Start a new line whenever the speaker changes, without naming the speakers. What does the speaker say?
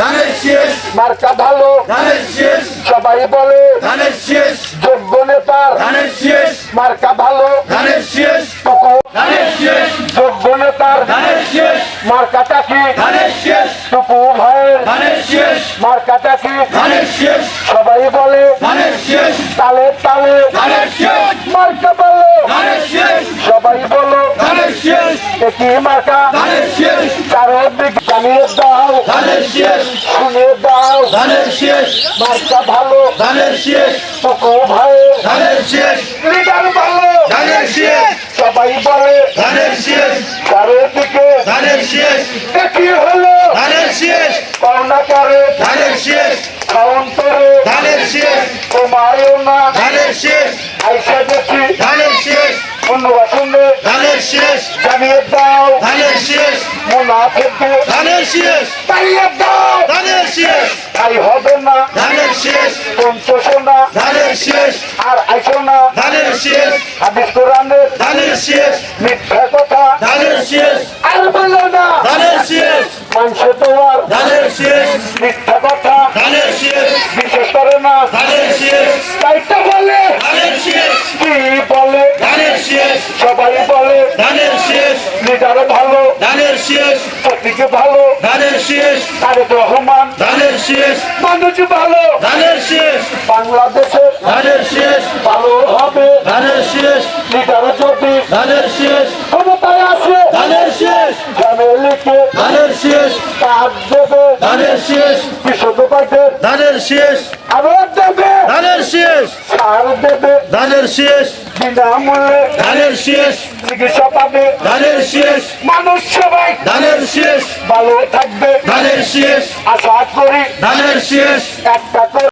ধানের শেষ
মার্কা ভালো
ধানের শেষ
সবাই বলে
ধানের শেষ
যোগ্য নেতার
ধানের শেষ
মার্কা ভালো
ধানের শেষ ধানের শেষ
যোগ্য নেতার
ধানের শেষ
মার্কাটা কি
ধানের শেষ
টুকু ভাইয়ের
ধানের শেষ
মার্কাটা কি
ধানের শেষ
সবাই বলে
ধানের শেষ
তালে তালে
ধানের শেষ
মার্কা ভালো
ধানের শেষ
সবাই বলো মার্কা
ধানের শেষ
জানিয়ে দাও শুনিয়ে দাও মার্কা ভালো টুকু
শেষ
লিডার ভালো সবাই বলে
ধানের শেষ
একই হলো
ধানের শেষ
করোনা করে
ধানের শেষ
কাউন্টারে
ধানের শেষ
তোমারও না
ধানের শেষ
আইসা দেখি অন্যরা শুনলে
ধানের শেষ
জানিয়ে দাও
ধানের শেষ
মোনা থেকে
ধানের শেষ
তাড়িয়ে দাও
ধানের শেষ
তাই হবে না
ধানের শেষ
পঞ্চশ না
ধানের শেষ
আর আইসো না
ধানের শেষ
হাদিস কোরআনের
ধানের শেষ
মিথ্যা কথা
ধানের শেষ
আর বলো না
ধানের শেষ
মানুষে তোমার
ধানের শেষ
মিথ্যা কথা
ধানের শেষ
বিশেষ করে না
ধানের শেষ
তাইটা বলে
ধানের শেষ
কি বলে
শেষ
সবাই বলে
ধানের শেষ
লিডার ভালো
ধানের শেষ
প্রতীকে ভালো
ধানের শেষ
তারেক রহমান
ধানের শেষ
মানুষ ভালো
ধানের শেষ
বাংলাদেশের
ধানের শেষ
ভালো হবে
ধানের শেষ
লিডার যদি
ধানের শেষ
ক্ষমতায় আসে
ধানের শেষ
ফ্যামিলিকে
ধানের শেষ
কাজ দেবে
ধানের শেষ
কৃষক ভাইদের
ধানের শেষ
আবার দেবে
ধানের শেষ
সার দেবে
ধানের শেষ
বিনামূল্যে
ধানের শেষ।
চিকিৎসা পাবে।
ধানের শেষ।
মানুষ সবাই
ধানের শেষ।
ভালো থাকবে।
ধানের শেষ।
আশা করি
ধানের শেষ।
একটা